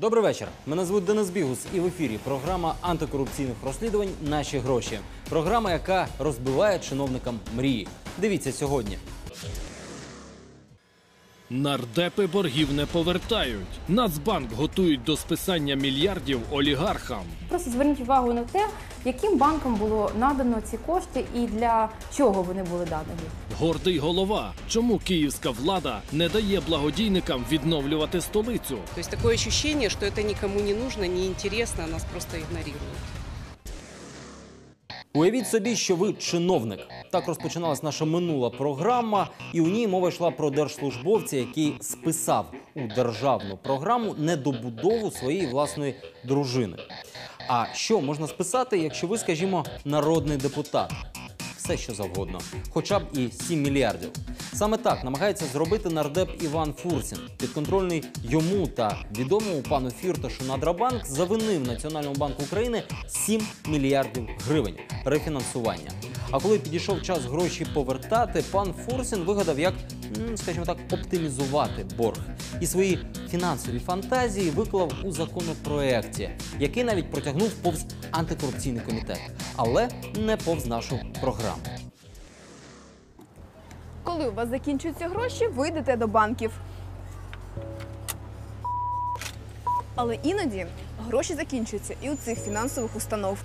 Добрий вечір. Мене звуть Денис Бігус, і в ефірі програма антикорупційних розслідувань Наші гроші. Програма, яка розбиває чиновникам мрії. Дивіться сьогодні. Нардепи боргів не повертають. Нацбанк готують до списання мільярдів олігархам. Просто зверніть увагу на те, яким банкам було надано ці кошти і для чого вони були надані. Гордий голова. Чому київська влада не дає благодійникам відновлювати столицю? То есть такое ощущение, что это никому не нужно, не интересно, нас просто игнорируют. Уявіть собі, що ви чиновник. Так розпочиналась наша минула програма, і у ній мова йшла про держслужбовця, який списав у державну програму недобудову своєї власної дружини. А що можна списати, якщо ви, скажімо, народний депутат? Все, що завгодно, хоча б і 7 мільярдів. Саме так намагається зробити нардеп Іван Фурсін. Підконтрольний йому та відомому пану Фірташу Надрабанк завинив Національному банку України 7 мільярдів гривень рефінансування. А коли підійшов час гроші повертати, пан Фурсін вигадав, як, скажімо так, оптимізувати борг. І свої фінансові фантазії виклав у законопроекті, який навіть протягнув повз антикорупційний комітет, але не повз нашу програму. Коли у вас закінчуються гроші, ви йдете до банків. Але іноді гроші закінчуються і у цих фінансових установ.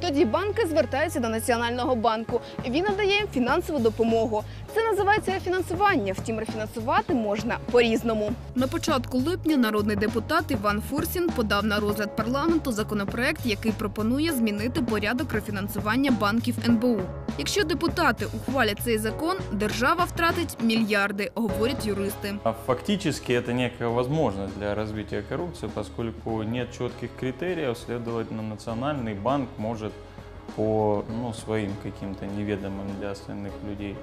Тоді банки звертаються до Національного банку. Він надає їм фінансову допомогу. Це називається рефінансування. Втім, рефінансувати можна по-різному. На початку липня народний депутат Іван Фурсін подав на розгляд парламенту законопроект, який пропонує змінити порядок рефінансування банків НБУ. Якщо депутати ухвалять цей закон, держава втратить мільярди, говорять юристи. Фактически это некая возможность для развития коррупции, поскольку нет четких критериев, следовательно, Национальный банк может по ну, своим каким-то неведомым для остальных людей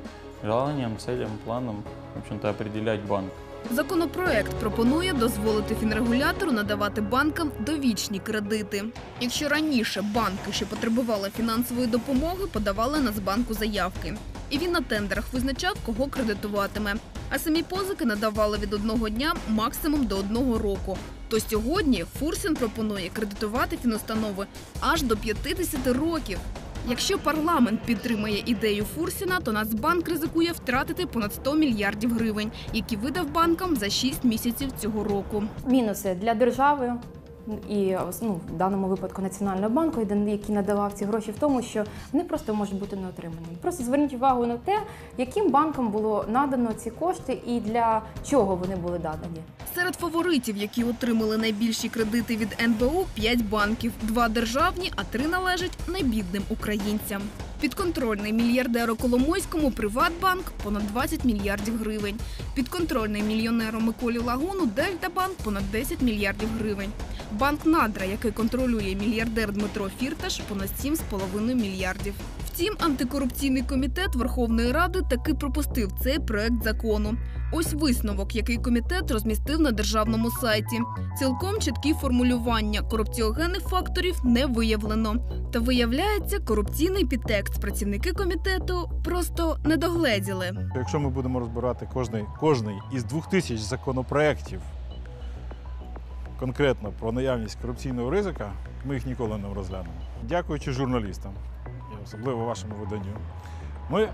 желаниям, целям, планам, в общем-то, определять банк. Законопроект пропонує дозволити фінрегулятору надавати банкам довічні кредити. Якщо раніше банки, що потребували фінансової допомоги, подавали Нацбанку заявки, і він на тендерах визначав, кого кредитуватиме. А самі позики надавали від одного дня максимум до одного року. То сьогодні Фурсін пропонує кредитувати фінустанови аж до 50 років. Якщо парламент підтримає ідею Фурсіна, то Нацбанк ризикує втратити понад 100 мільярдів гривень, які видав банкам за 6 місяців цього року. Мінуси для держави і ну, в даному випадку Національного банку, який надавав ці гроші, в тому, що вони просто можуть бути не отримані. Просто зверніть увагу на те, яким банкам було надано ці кошти і для чого вони були надані. Серед фаворитів, які отримали найбільші кредити від НБУ, 5 банків, два державні, а три належать найбідним українцям. Підконтрольний мільярдеру Коломойському Приватбанк понад 20 мільярдів гривень. Підконтрольний мільйонеру Миколі Лагуну Дельтабанк понад 10 мільярдів гривень. Банк Надра, який контролює мільярдер Дмитро Фірташ, понад 7,5 мільярдів. Втім, антикорупційний комітет Верховної Ради таки пропустив цей проект закону. Ось висновок, який комітет розмістив на державному сайті. Цілком чіткі формулювання корупціогенних факторів не виявлено. Та виявляється, корупційний підтекст працівники комітету просто не догледіли. Якщо ми будемо розбирати кожний, кожний із двох тисяч законопроєктів конкретно про наявність корупційного ризика, ми їх ніколи не розглянемо. Дякуючи журналістам, особливо вашому виданню, ми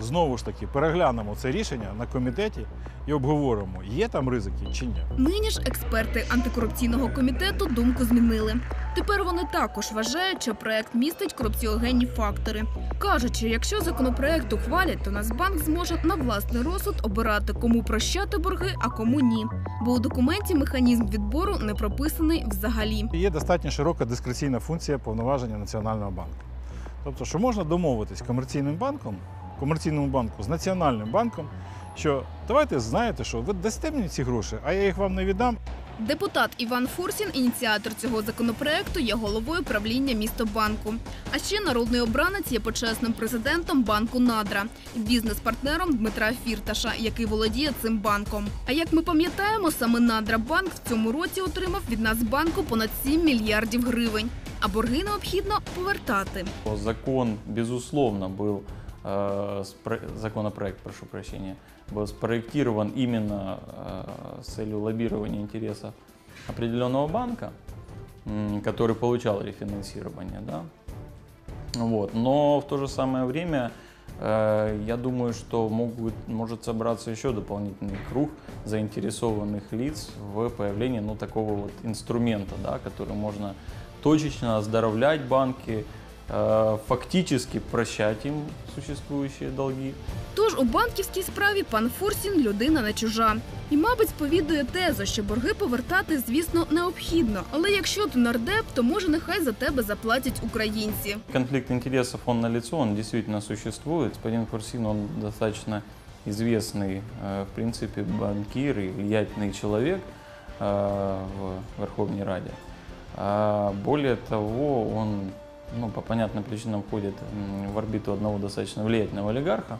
знову ж таки переглянемо це рішення на комітеті і обговоримо, є там ризики чи ні. Нині ж експерти антикорупційного комітету думку змінили. Тепер вони також вважають, що проект містить корупціогенні фактори. Кажуть, що якщо законопроект ухвалять, то Нацбанк зможе на власний розсуд обирати, кому прощати борги, а кому ні. Бо у документі механізм відбору не прописаний взагалі. Є достатньо широка дискреційна функція повноваження Національного банку. Тобто, що можна домовитись комерційним банком, комерційному банку з Національним банком, що давайте знаєте, що ви дасте мені ці гроші, а я їх вам не віддам. Депутат Іван Фурсін, ініціатор цього законопроекту, є головою правління містобанку. А ще народний обранець є почесним президентом банку Надра і бізнес-партнером Дмитра Фірташа, який володіє цим банком. А як ми пам'ятаємо, саме Надра банк в цьому році отримав від Нацбанку понад 7 мільярдів гривень. А борги необхідно повертати. Закон, безусловно, был, спро- законопроект, прошу прощения, был спроектирован именно э, с целью лоббирования интересов определенного банка, который получал рефинансирование, да. Вот. Но в то же самое время э, я думаю, что могут, может собраться еще дополнительный круг заинтересованных лиц в появлении ну, такого вот инструмента, да, который можно точечно оздоровлять банки, э, фактически прощать им существующие долги. Тож у банківській справі пан Фурсін людина не чужа. І, мабуть, сповідує тезу, що борги повертати, звісно, необхідно. Але якщо ти нардеп, то може нехай за тебе заплатять українці. Конфликт интересов, он налицо, он действительно существует. Господин Фурсин, он достаточно известный, э, в принципе, банкир и влиятельный человек э, в Верховной Раде. А Более того, он ну, по понятным причинам входит в орбиту одного достаточно влиятельного олигарха,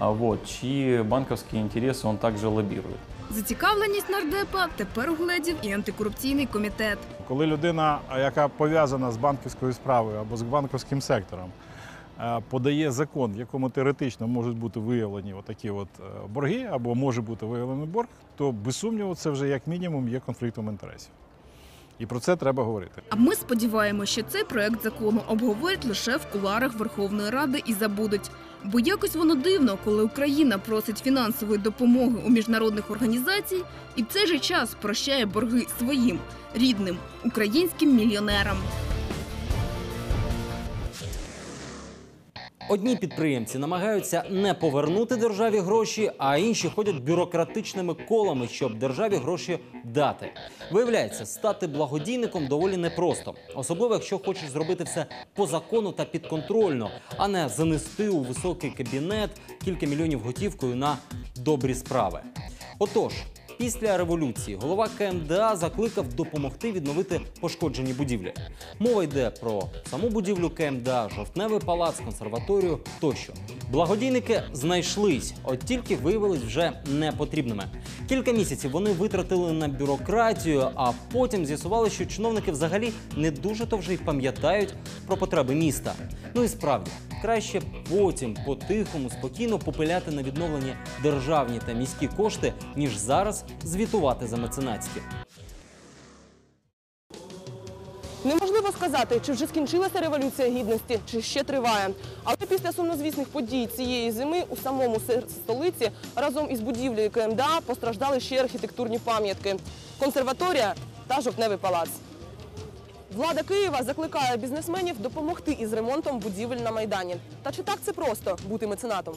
вот, чьи банковские интересы он также лоббирует. Зацікавленість нардепа тепер угледів і антикорупційний комітет. Коли людина, яка пов'язана з банківською справою або з банківським сектором, е, подає закон, в якому теоретично можуть бути виявлені такі от е, борги, або може бути виявлений борг, то без сумніву це вже як мінімум є конфліктом інтересів. І про це треба говорити. А ми сподіваємося, що цей проект закону обговорять лише в куларах Верховної Ради і забудуть. Бо якось воно дивно, коли Україна просить фінансової допомоги у міжнародних організацій і в цей же час прощає борги своїм рідним українським мільйонерам. Одні підприємці намагаються не повернути державі гроші, а інші ходять бюрократичними колами, щоб державі гроші дати. Виявляється, стати благодійником доволі непросто, особливо якщо хочеш зробити все по закону та підконтрольно, а не занести у високий кабінет кілька мільйонів готівкою на добрі справи. Отож. Після революції голова КМДА закликав допомогти відновити пошкоджені будівлі. Мова йде про саму будівлю КМДА, жовтневий палац, консерваторію тощо. Благодійники знайшлись, от тільки виявились вже непотрібними. Кілька місяців вони витратили на бюрократію, а потім з'ясували, що чиновники взагалі не дуже то вже й пам'ятають про потреби міста. Ну і справді краще потім по-тихому, спокійно попиляти на відновлення державні та міські кошти, ніж зараз звітувати за меценатські. Неможливо сказати, чи вже скінчилася революція гідності, чи ще триває. Але після сумнозвісних подій цієї зими у самому серці столиці разом із будівлею КМДА постраждали ще архітектурні пам'ятки консерваторія та жовтневий палац. Влада Києва закликає бізнесменів допомогти із ремонтом будівель на майдані. Та чи так це просто бути меценатом?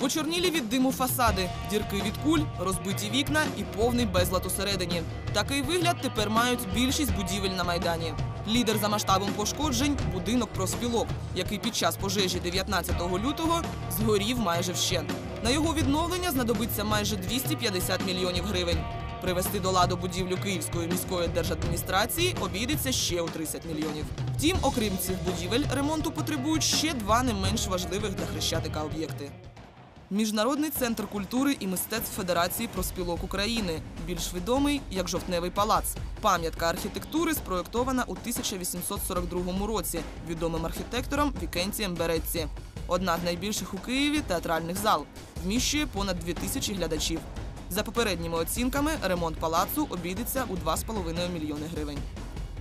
Почорнілі від диму фасади, дірки від куль, розбиті вікна і повний безлад усередині. Такий вигляд тепер мають більшість будівель на майдані. Лідер за масштабом пошкоджень будинок профспілок, який під час пожежі 19 лютого згорів майже вщент. На його відновлення знадобиться майже 250 мільйонів гривень. Привести до ладу будівлю Київської міської держадміністрації обійдеться ще у 30 мільйонів. Втім, окрім цих будівель, ремонту потребують ще два не менш важливих для хрещатика об'єкти. Міжнародний центр культури і мистецтв Федерації профспілок України, більш відомий як Жовтневий палац. Пам'ятка архітектури спроєктована у 1842 році відомим архітектором Вікенцієм Беретці. Одна з найбільших у Києві театральних зал вміщує понад 2000 глядачів. За попередніми оцінками, ремонт палацу обійдеться у 2,5 мільйони гривень.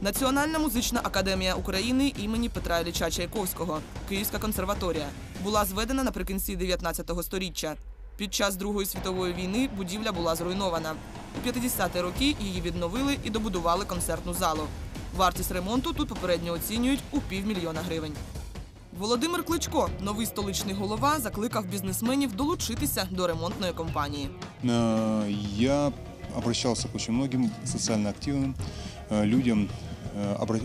Національна музична академія України імені Петра Ілліча Чайковського, Київська консерваторія, була зведена наприкінці 19 століття. Під час Другої світової війни будівля була зруйнована. У 50-ті роки її відновили і добудували концертну залу. Вартість ремонту тут попередньо оцінюють у півмільйона гривень. Володимир Кличко, новий столичний голова, закликав бізнесменів долучитися до ремонтної компанії. Э, Я обращался к очень многим социально активным э, людям. Э, обра-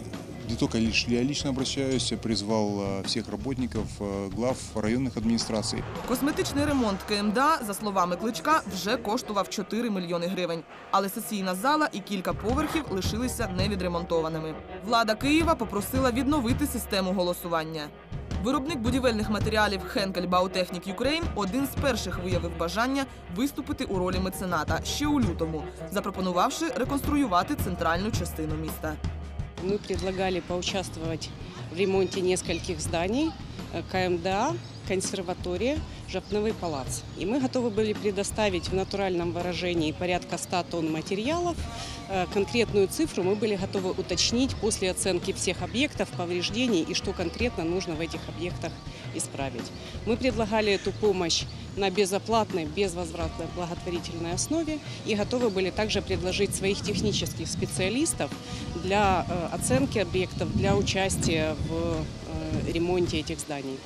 Не только лишь я лично обращаюсь, я призвал э, всех работников, э, глав районных администраций. Косметичний ремонт КМДА, за словами Кличка, вже коштував 4 мільйони гривень. Але сесійна зала і кілька поверхів лишилися невідремонтованими. Влада Києва попросила відновити систему голосування. Виробник будівельних матеріалів Хенкель Баутехнік Юкрейн один з перших виявив бажання виступити у ролі мецената ще у лютому, запропонувавши реконструювати центральну частину міста. Ми пропонували поучаствувати в ремонті нескольких зданий э, КМДА. Консерватория, Жовтновый палац. И мы готовы были предоставить в натуральном выражении порядка 100 тонн материалов. Э, Конкретную цифру мы были готовы уточнить после оценки всех объектов, повреждений и что конкретно нужно в этих объектах исправить. Мы предлагали эту помощь на безоплатной, безвозвратной благотворительной основе и готовы были также предложить своих технических специалистов для э, оценки объектов, для участия в э, ремонте этих зданий.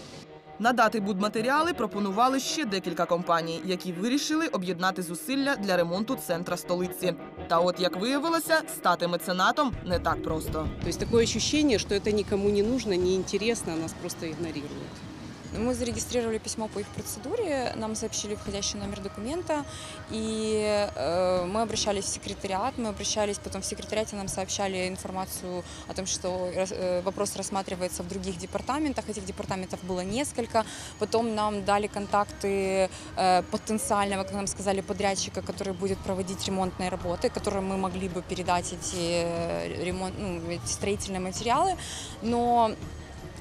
Надати будматеріали пропонували ще декілька компаній, які вирішили об'єднати зусилля для ремонту центра столиці. Та от як виявилося, стати меценатом не так просто. Тобто таке такое ощущение, це нікому не потрібно, не цікаво, нас просто игнорируют. Мы зарегистрировали письмо по их процедуре, нам сообщили входящий номер документа, и э, мы обращались в секретариат, мы обращались потом в секретариате, нам сообщали информацию о том, что рас- э, вопрос рассматривается в других департаментах, этих департаментов было несколько, потом нам дали контакты э, потенциального, как нам сказали, подрядчика, который будет проводить ремонтные работы, которым мы могли бы передать эти, э, ремонт, ну, эти строительные материалы, но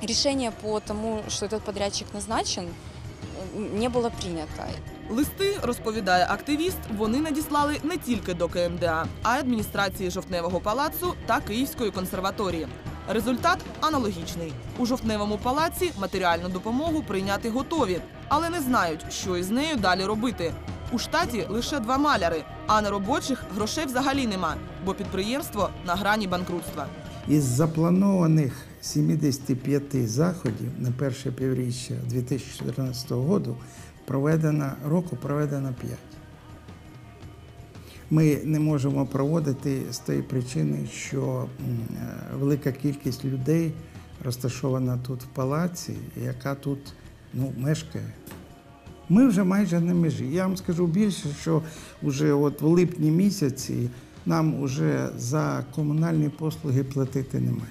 решение по тому, что этот подрядчик назначен, э, не было принято. Листи, розповідає активіст, вони надіслали не тільки до КМДА, а й адміністрації Жовтневого палацу та Київської консерваторії. Результат аналогічний. У жовтневому палаці матеріальну допомогу прийняти готові, але не знають, що із нею далі робити. У штаті лише два маляри, а на робочих грошей взагалі нема, бо підприємство на грані банкрутства. Із запланованих 75 заходів на перше півріччя 2014 року проведено, року проведено 5. Ми не можемо проводити з тієї причини, що е, велика кількість людей розташована тут в палаці, яка тут ну, мешкає. Ми вже майже на межі. Я вам скажу більше, що вже от в липні місяці нам вже за комунальні послуги платити нема.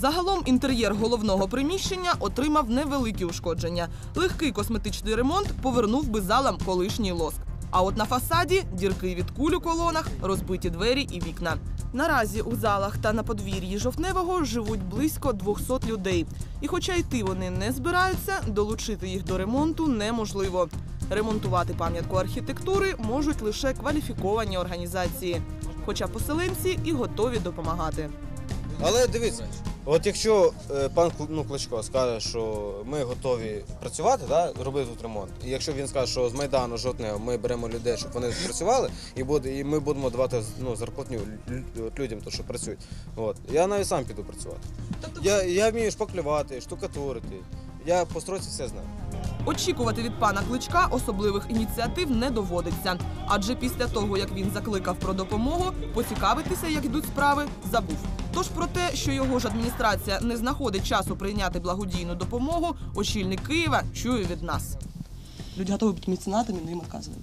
Загалом інтер'єр головного приміщення отримав невеликі ушкодження. Легкий косметичний ремонт повернув би залам колишній лоск. А от на фасаді дірки від куль у колонах, розбиті двері і вікна. Наразі у залах та на подвір'ї жовтневого живуть близько 200 людей. І хоча йти вони не збираються, долучити їх до ремонту неможливо. Ремонтувати пам'ятку архітектури можуть лише кваліфіковані організації. Хоча поселенці і готові допомагати. Але дивіться, от якщо е, пан Кл- ну, Кличко скаже, що ми готові працювати, да, робити тут ремонт, і якщо він скаже, що з Майдану жодного ми беремо людей, щоб вони працювали, і, буде, і ми будемо давати ну, зарплатню лю- от людям, то, що працюють, от, я навіть сам піду працювати. Я, я вмію шпаклювати, штукатурити, я по стройці все знаю. Очікувати від пана Кличка особливих ініціатив не доводиться, адже після того, як він закликав про допомогу, поцікавитися, як йдуть справи, забув. Тож про те, що його ж адміністрація не знаходить часу прийняти благодійну допомогу, очільник Києва чує від нас. Люди готові бути меценатами, але їм відказують.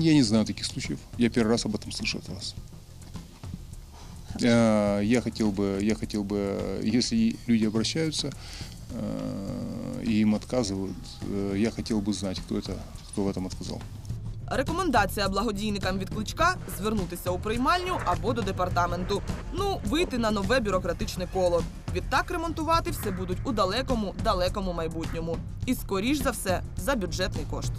Я не знаю таких случаев. Я первый раз об этом слышу от вас. Э, Я хотел бы, я хотел бы, если люди обращаются э, и им отказывают, э, я хотел бы знать, кто это, кто в этом отказал. Рекомендація благодійникам від кличка звернутися у приймальню або до департаменту. Ну, вийти на нове бюрократичне коло. Відтак ремонтувати все будуть у далекому, далекому майбутньому. І скоріш за все за бюджетний кошт.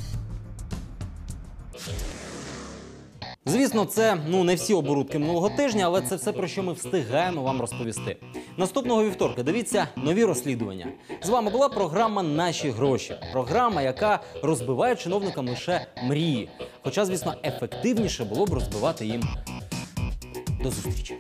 Звісно, це ну не всі оборудки минулого тижня, але це все про що ми встигаємо вам розповісти. Наступного вівторка дивіться нові розслідування. З вами була програма Наші гроші. Програма, яка розбиває чиновникам лише мрії. Хоча, звісно, ефективніше було б розбивати їм до зустрічі.